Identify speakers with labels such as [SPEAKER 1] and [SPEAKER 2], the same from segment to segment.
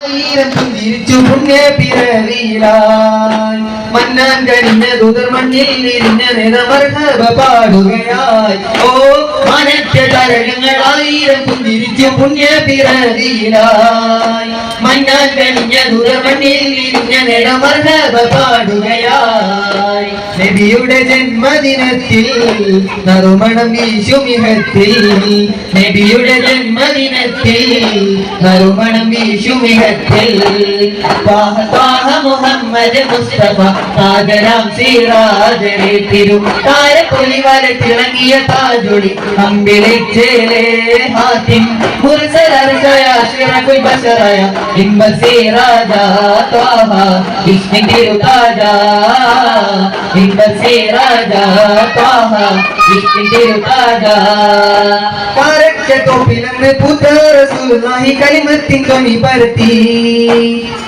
[SPEAKER 1] പുഞ്ചിരിച്ചു പുണ്യ പിറവിയിലായി. മന്നാൻ കഴിഞ്ഞ ദുതർ മണ്ണിൽ നിരിഞ്ഞ നിറമർഹബ പാടുകയായി. ഓ മനറ്റ തരകങ്ങൾ ആയിരം പുഞ്ചിരിച്ചു പുണ്യ പിറവിയിലായി. മന്നാൻ കഴിഞ്ഞ ദുതർ മണ്ണിൽ നിരിഞ്ഞ നിറമർഹബ പാടുകയായി. നബിയുടെ ജന്മദിനത്തിൽ നറുമണം വീശുമിഹത്തിൽ നബിയുടെ ജന്മദിനത്തിൽ നറുമണം വീശുമിഹത്തിൽ മുഹമ്മദ് മുസ്തഫ സിറാജരെ തിരു താരപ്പൊലി വരത്തിളങ്ങിയ താജൊളി അമ്പിളിച്ചേലേ ഹാത്തിം മുർസലർഷയാശിറഫുൽ ബശറയ ഇമ്പ സിറാജ ത്വാഹ വിഷ്ണു തിരുതാജ तेरा जाता पारख्य तो फिलम पुत्र रसूलुल्लाही कलिमतिन कमी परती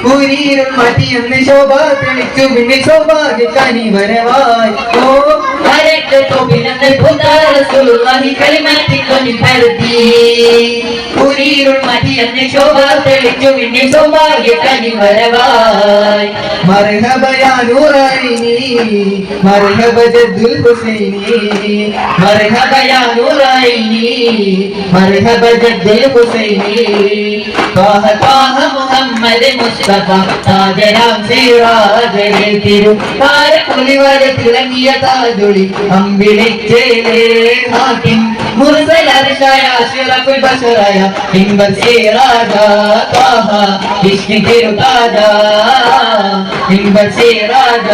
[SPEAKER 1] पूरी मती हमने शोभा प्रणिचु बिने शोभा के कनी भरवाई ओ हरे तो बिनंदर खुदा रसूलुल्लाह कलिमाती कोनी फर्दी पूरी रुमती अन्ने शोभा तेलिचु इन्ने शोभा ये कनी मरवाय मरहब या नूराइनी मरहब जद्दुल हुसैनी। मरहब या नूराइनी मरहब जद्दुल हुसैनी। ताह ताह मुहम्मद मुस्तफ़ा ताजराम सिराज रे तिरु। तार पुलिवर तिरंगिया ताजुली അമ്പിളിച്ചേലേ ഹാക്കിം മുർസൽ അർഷായ അഷ്റഫുൽ ബശറായ ഇമ്പർ സിറാജ ത്വാഹ വിഷ്ണു തിരുതാജ ഇമ്പർ സിറാജ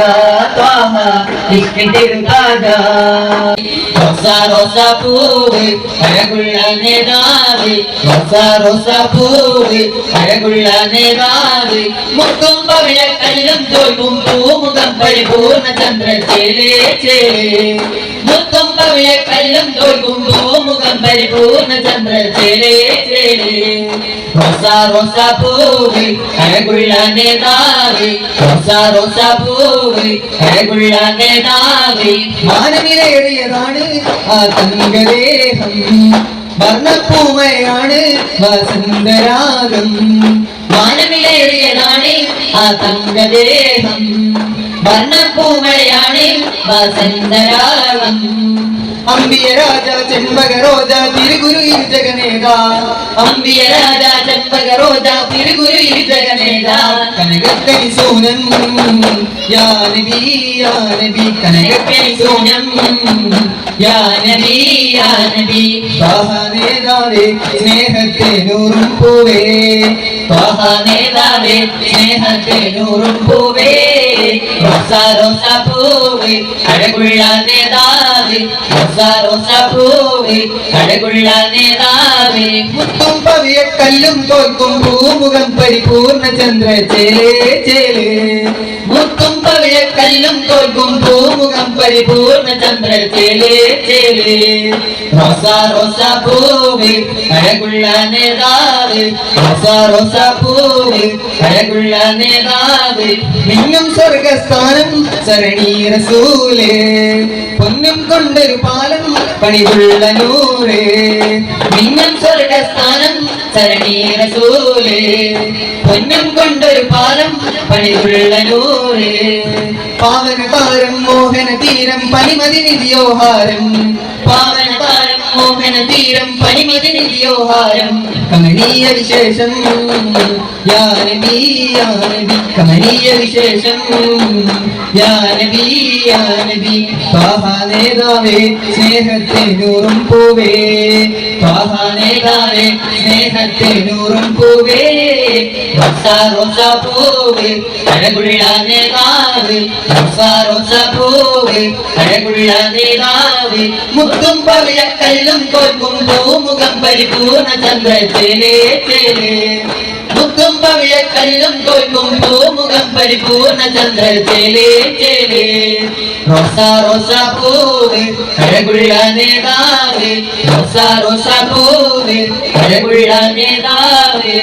[SPEAKER 1] ത്വാഹ വിഷ്ണു തിരുതാജ റോസ റോസ പൂവ് അഴകുള്ള നേതാവ്. റോസ റോസ പൂവ് അഴകുള്ള നേതാവ്. മുക്കും പവിഴ കല്ലും തോൽക്കും പൂമുഖം പരിപൂർണ ചന്ദ്ര ചേലേ ചേലേ. മുക്കും പവിഴ കല്ലും തോൽക്കുമ്പോ മുഖം പരിപൂർണ ചന്ദ്ര ചേലേ ചേലേ റോസ റോസ പൂവ് അഴകുള്ള നേതാവ് റോസ റോസ പൂവ് അഴകുള്ള നേതാവ്. മാനവിലേറിയതാണ് ആ തങ്കദേഹം വർണപ്പൂമയാണ് വസന്തരാഗം. മാനവിലേറിയതാണ് ആ തങ്കദേഹം. വർണപ്പൂമയാണ് വസന്തരാഗം അമ്പിയ രാജ ചെമ്പക റോജ തിരുഗുരു ഇരുജഗനേത അമ്പിയ രാജ ചെമ്പക റോജ തിരുഗുരു ഇരുജഗനേത കനകക്കനി സൂനം യാ നബി യാ നബി കനകക്കനി സൂനം യാ നബി യാ നബി സ്നേഹത്തെ നൂറും പൂവേ. കല്ലും തോൽക്കും പൂമുഖം പരിപൂർണ ചന്ദ്ര ചേലേ ചേലേ. മുത്തും പവിയ കല്ലും തോൽക്കും പൂമുഖം പരിപൂർണ ചന്ദ്ര ചേലേ ചേലേ. റോസ റോസ പൂവി അഴകുള്ള നേതാവ്. റോസ റോസ പൂവി അഴകുള്ള നേതാവ്. മിന്നും സ്വർഗസ്ഥാനം സരണീ റസൂലേ. പൊന്നും കൊണ്ടൊരു പാലം പണിവുള്ള നൂറേ. മിന്നും സ്വർഗസ്ഥാനം റസൂലേ പൊന്നും കൊണ്ടൊരു പാലം പണിതുള്ള നൂറേ പാവന താരം മോഹന തീരം പനിമതി നിധിയോഹാരം. പാവന താരം മോഹന തീരം കമനീയ വിശേഷം കമനീയ വിശേഷം യാ നബി യാ നബി ത്വാഹ നേതാവേ സ്നേഹത്തെ നൂറും പൂവേ. നേതാവേ സ്നേഹത്തെ നൂറും പൂവേ. റോസ റോസ പൂവേ അഴകുള്ള നേതാവ് മുത്തും പവിയ കല്ലും തോൽക്കും പൂമുഖം പരിപൂർണ ചന്ദ്ര ചേലേ ചേലേ മുത്തും പവിയ കല്ലും തോൽക്കും പൂമുഖം പരിപൂർണ ചന്ദ്ര ചേലേ ചേലേ റോസ റോസ പൂവ് നേതാവ് റോസ റോസ പൂവ് അഴകുള്ള നേതാവ്.